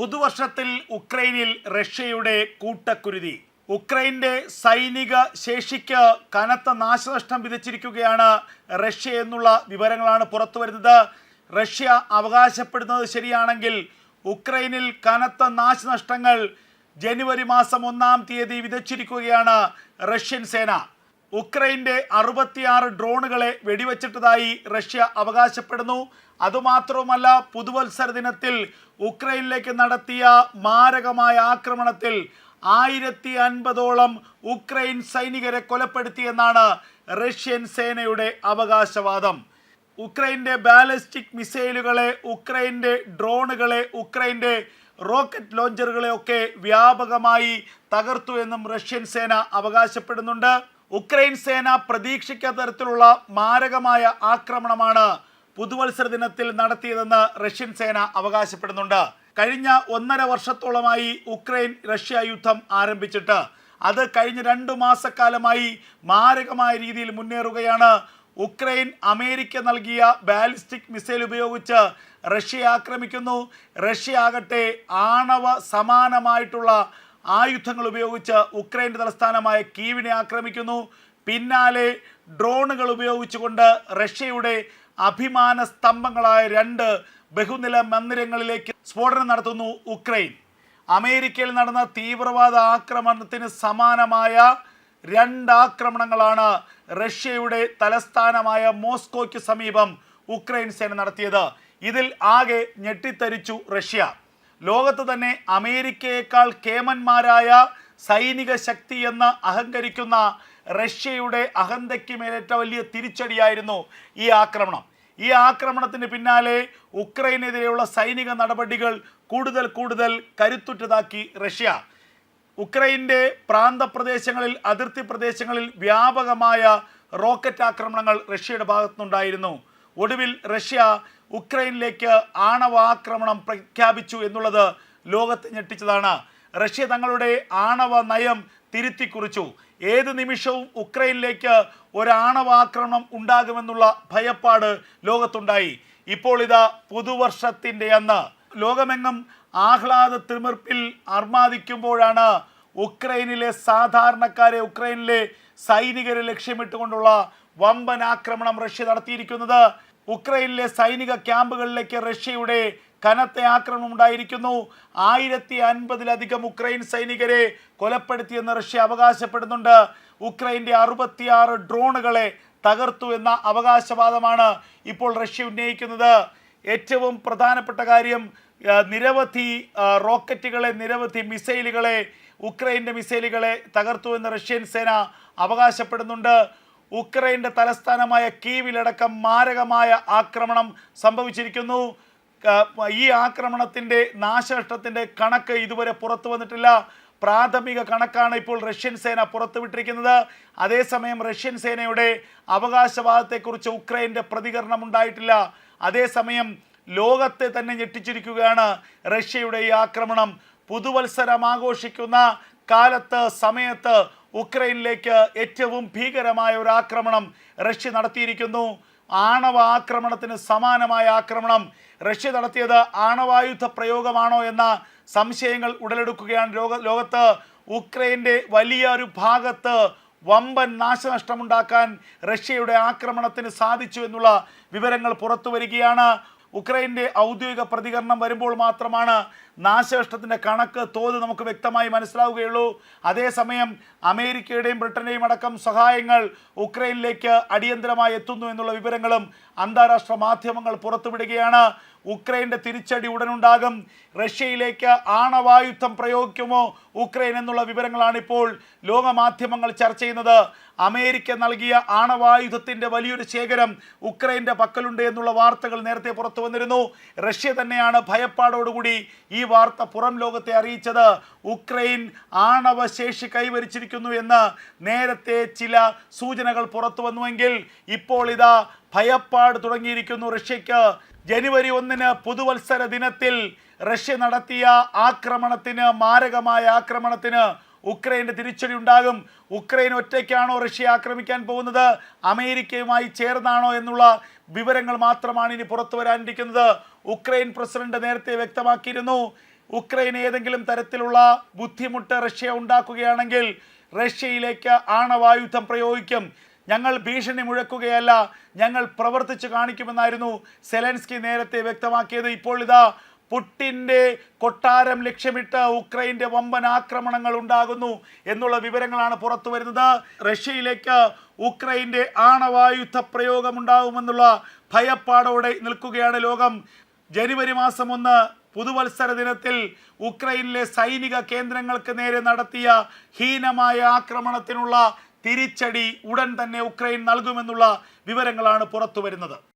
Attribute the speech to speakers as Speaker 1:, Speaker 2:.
Speaker 1: പുതുവർഷത്തിൽ ഉക്രൈനിൽ റഷ്യയുടെ കൂട്ടക്കുരുതി. ഉക്രൈന്റെ സൈനിക ശേഷിക്ക് കനത്ത നാശനഷ്ടം വിതച്ചിരിക്കുകയാണ് റഷ്യ എന്നുള്ള വിവരങ്ങളാണ് പുറത്തുവരുന്നത് റഷ്യ അവകാശപ്പെടുന്നത് ശരിയാണെങ്കിൽ ഉക്രൈനിൽ കനത്ത നാശനഷ്ടങ്ങൾ ജനുവരി മാസം ഒന്നാം തീയതി വിതച്ചിരിക്കുകയാണ് റഷ്യൻ സേന. ഉക്രൈന്റെ അറുപത്തിയാറ് ഡ്രോണുകളെ വെടിവെച്ചിട്ടതായി റഷ്യ അവകാശപ്പെടുന്നു. അതുമാത്രവുമല്ല പുതുവത്സര ദിനത്തിൽ ഉക്രൈനിലേക്ക് നടത്തിയ മാരകമായ ആക്രമണത്തിൽ ആയിരത്തി അൻപതോളം ഉക്രൈൻ സൈനികരെ കൊലപ്പെടുത്തിയെന്നാണ് റഷ്യൻ സേനയുടെ അവകാശവാദം. ഉക്രൈന്റെ ബാലിസ്റ്റിക് മിസൈലുകളെ ഉക്രൈന്റെ ഡ്രോണുകളെ ഉക്രൈന്റെ റോക്കറ്റ് ലോഞ്ചറുകളെ ഒക്കെ വ്യാപകമായി തകർത്തു എന്നും റഷ്യൻ സേന അവകാശപ്പെടുന്നുണ്ട്. ഉക്രൈൻ സേന പ്രതീക്ഷിക്കാത്ത തരത്തിലുള്ള മാരകമായ ആക്രമണമാണ് പുതുവത്സര ദിനത്തിൽ നടത്തിയതെന്ന് റഷ്യൻ സേന അവകാശപ്പെടുന്നുണ്ട്. കഴിഞ്ഞ ഒന്നര വർഷത്തോളമായി ഉക്രൈൻ റഷ്യ യുദ്ധം ആരംഭിച്ചിട്ട് അത് കഴിഞ്ഞ രണ്ടു മാസക്കാലമായി മാരകമായ രീതിയിൽ മുന്നേറുകയാണ്. ഉക്രൈൻ അമേരിക്ക നൽകിയ ബാലിസ്റ്റിക് മിസൈൽ ഉപയോഗിച്ച് റഷ്യ ആക്രമിക്കുന്നു. റഷ്യ ആകട്ടെ ആണവ സമാനമായിട്ടുള്ള ആയുധങ്ങൾ ഉപയോഗിച്ച് ഉക്രൈന്റെ തലസ്ഥാനമായ കീവിനെ ആക്രമിക്കുന്നു. പിന്നാലെ ഡ്രോണുകൾ ഉപയോഗിച്ചുകൊണ്ട് റഷ്യയുടെ അഭിമാന സ്തംഭങ്ങളായ രണ്ട് ബഹുനില മന്ദിരങ്ങളിലേക്ക് സ്ഫോടനം നടത്തുന്നു ഉക്രൈൻ. അമേരിക്കയിൽ നടന്ന തീവ്രവാദ ആക്രമണത്തിന് സമാനമായ രണ്ട് ആക്രമണങ്ങളാണ് റഷ്യയുടെ തലസ്ഥാനമായ മോസ്കോയ്ക്ക് സമീപം ഉക്രൈൻ സേന നടത്തിയത്. ഇതിൽ ആകെ ഞെട്ടിത്തരിച്ചു റഷ്യ. ലോകത്ത് തന്നെ അമേരിക്കയേക്കാൾ കേമന്മാരായ സൈനിക ശക്തി എന്ന് അഹങ്കരിക്കുന്ന റഷ്യയുടെ അഹന്തയ്ക്ക് മേലേറ്റ വലിയ തിരിച്ചടിയായിരുന്നു ഈ ആക്രമണം. ഈ ആക്രമണത്തിന് പിന്നാലെ ഉക്രൈനെതിരെയുള്ള സൈനിക നടപടികൾ കൂടുതൽ കൂടുതൽ കരുത്തുറ്റതാക്കി റഷ്യ. ഉക്രൈന്റെ പ്രാന്തപ്രദേശങ്ങളിൽ അതിർത്തി പ്രദേശങ്ങളിൽ വ്യാപകമായ റോക്കറ്റ് ആക്രമണങ്ങൾ റഷ്യയുടെ ഭാഗത്തുനിന്നുണ്ടായിരുന്നു. ഒടുവിൽ റഷ്യ ഉക്രൈനിലേക്ക് ആണവാക്രമണം പ്രഖ്യാപിച്ചു എന്നുള്ളത് ലോകത്തെ ഞെട്ടിച്ചതാണ്. റഷ്യ തങ്ങളുടെ ആണവ നയം തിരുത്തി കുറിച്ചു ഏത് നിമിഷവും ഉക്രൈനിലേക്ക് ഒരാണവാക്രമണം ഉണ്ടാകുമെന്നുള്ള ഭയപ്പാട് ലോകത്തുണ്ടായി. ഇപ്പോൾ ഇതാ പുതുവർഷത്തിന്റെ അന്ന്. ലോകമെങ്ങും ആഹ്ലാദ തിമിർപ്പിൽ അർമാദിക്കുമ്പോഴാണ് ഉക്രൈനിലെ സാധാരണക്കാരെ ഉക്രൈനിലെ സൈനികരെ ലക്ഷ്യമിട്ടുകൊണ്ടുള്ള വമ്പൻ ആക്രമണം റഷ്യ നടത്തിയിരിക്കുന്നത്. ഉക്രൈനിലെ സൈനിക ക്യാമ്പുകളിലേക്ക് റഷ്യയുടെ കനത്ത ആക്രമണം ഉണ്ടായിരിക്കുന്നു. ആയിരത്തി അൻപതിലധികം ഉക്രൈൻ സൈനികരെ കൊലപ്പെടുത്തിയെന്ന് റഷ്യ അവകാശപ്പെടുന്നുണ്ട്. ഉക്രൈന്റെ അറുപത്തിയാറ് ഡ്രോണുകളെ തകർത്തു എന്ന അവകാശവാദമാണ് ഇപ്പോൾ റഷ്യ ഉന്നയിക്കുന്നത്. ഏറ്റവും പ്രധാനപ്പെട്ട കാര്യം നിരവധി റോക്കറ്റുകളെ നിരവധി മിസൈലുകളെ ഉക്രൈന്റെ മിസൈലുകളെ തകർത്തു എന്ന് റഷ്യൻ സേന അവകാശപ്പെടുന്നുണ്ട്. ഉക്രൈന്റെ തലസ്ഥാനമായ കീവിലടക്കം മാരകമായ ആക്രമണം സംഭവിച്ചിരിക്കുന്നു. ഈ ആക്രമണത്തിന്റെ നാശനഷ്ടത്തിന്റെ കണക്ക് ഇതുവരെ പുറത്തു വന്നിട്ടില്ല. പ്രാഥമിക കണക്കാണ് ഇപ്പോൾ റഷ്യൻ സേന പുറത്തുവിട്ടിരിക്കുന്നത്. അതേസമയം റഷ്യൻ സേനയുടെ അവകാശവാദത്തെക്കുറിച്ച് ഉക്രൈന്റെ പ്രതികരണം ഉണ്ടായിട്ടില്ല. അതേസമയം ലോകത്തെ തന്നെ ഞെട്ടിച്ചിരിക്കുകയാണ് റഷ്യയുടെ ഈ ആക്രമണം. പുതുവത്സരം ആഘോഷിക്കുന്ന കാലത്ത് സമയത്ത് ഉക്രൈനിലേക്ക് ഏറ്റവും ഭീകരമായ ഒരു ആക്രമണം റഷ്യ നടത്തിയിരിക്കുന്നു. ആണവ ആക്രമണത്തിന് സമാനമായ ആക്രമണം റഷ്യ നടത്തിയത് ആണവായുധ പ്രയോഗമാണോ എന്ന സംശയങ്ങൾ ഉടലെടുക്കുകയാണ് ലോക ലോകത്ത്. ഉക്രൈന്റെ വലിയ ഒരു ഭാഗത്ത് വമ്പൻ നാശനഷ്ടമുണ്ടാക്കാൻ റഷ്യയുടെ ആക്രമണത്തിന് സാധിച്ചു എന്നുള്ള വിവരങ്ങൾ പുറത്തു വരികയാണ്. ഉക്രൈന്റെ ഔദ്യോഗിക പ്രതികരണം വരുമ്പോൾ മാത്രമാണ് നാശനഷ്ടത്തിന്റെ കണക്ക് തോത് നമുക്ക് വ്യക്തമായി മനസ്സിലാവുകയുള്ളൂ. അതേസമയം അമേരിക്കയുടെയും ബ്രിട്ടന്റെയും അടക്കം സഹായങ്ങൾ ഉക്രൈനിലേക്ക് അടിയന്തരമായി എത്തുന്നു എന്നുള്ള വിവരങ്ങളും അന്താരാഷ്ട്ര മാധ്യമങ്ങൾ പുറത്തുവിടുകയാണ്. ഉക്രൈന്റെ തിരിച്ചടി ഉടനുണ്ടാകും. റഷ്യയിലേക്ക് ആണവായുധം പ്രയോഗിക്കുമോ ഉക്രൈൻ എന്നുള്ള വിവരങ്ങളാണ് ഇപ്പോൾ ലോകമാധ്യമങ്ങൾ ചർച്ച ചെയ്യുന്നത്. അമേരിക്ക നൽകിയ ആണവായുധത്തിന്റെ വലിയൊരു ശേഖരം ഉക്രൈന്റെ പക്കലുണ്ട് എന്നുള്ള വാർത്തകൾ നേരത്തെ പുറത്തു വന്നിരുന്നു. റഷ്യ തന്നെയാണ് ഭയപ്പാടോടുകൂടി ഈ വാർത്ത പുറം ലോകത്തെ അറിയിച്ചത്. ഉക്രൈൻ ആണവ ശേഷി കൈവരിച്ചിരിക്കുന്നു എന്ന് നേരത്തെ ചില സൂചനകൾ പുറത്തു വന്നുവെങ്കിൽ ഇപ്പോൾ ഇതാ ഭയപ്പാട് തുടങ്ങിയിരിക്കുന്നു റഷ്യക്ക് ജനുവരി ഒന്നിന് പുതുവത്സര ദിനത്തിൽ റഷ്യ നടത്തിയ ആക്രമണത്തിന് മാരകമായ ആക്രമണത്തിന് ഉക്രൈന്റെ തിരിച്ചടി ഉണ്ടാകും. ഉക്രൈൻ ഒറ്റയ്ക്കാണോ റഷ്യ ആക്രമിക്കാൻ പോകുന്നത്? അമേരിക്കയുമായി ചേർന്നാണോ എന്നുള്ള വിവരങ്ങൾ മാത്രമാണ് ഇനി പുറത്തു വരാനിരിക്കുന്നത്. ഉക്രൈൻ പ്രസിഡന്റ് നേരത്തെ വ്യക്തമാക്കിയിരുന്നു ഉക്രൈൻ ഏതെങ്കിലും തരത്തിലുള്ള ബുദ്ധിമുട്ട് റഷ്യ ഉണ്ടാക്കുകയാണെങ്കിൽ റഷ്യയിലേക്ക് ആണവായുധം പ്രയോഗിക്കും. ഞങ്ങൾ ഭീഷണി മുഴക്കുകയല്ല. ഞങ്ങൾ പ്രവർത്തിച്ച് കാണിക്കുമെന്നായിരുന്നു സെലൻസ്കി നേരത്തെ വ്യക്തമാക്കിയത്. ഇപ്പോൾ ഇതാ പുട്ടിന്റെ കൊട്ടാരം ലക്ഷ്യമിട്ട് ഉക്രൈന്റെ വമ്പൻ ആക്രമണങ്ങൾ ഉണ്ടാകുന്നു എന്നുള്ള വിവരങ്ങളാണ് പുറത്തു വരുന്നത്. റഷ്യയിലേക്ക് ഉക്രൈന്റെ ആണവായുധ പ്രയോഗം ഉണ്ടാകുമെന്നുള്ള ഭയപ്പാടോടെ നിൽക്കുകയാണ് ലോകം. ജനുവരി മാസം ഒന്ന് പുതുവത്സര ദിനത്തിൽ ഉക്രൈനിലെ സൈനിക കേന്ദ്രങ്ങൾക്ക് നേരെ നടത്തിയ ഹീനമായ ആക്രമണത്തിനുള്ള തിരിച്ചടി ഉടൻ തന്നെ ഉക്രൈൻ നൽകുമെന്നുള്ള വിവരങ്ങളാണ് പുറത്തു വരുന്നത്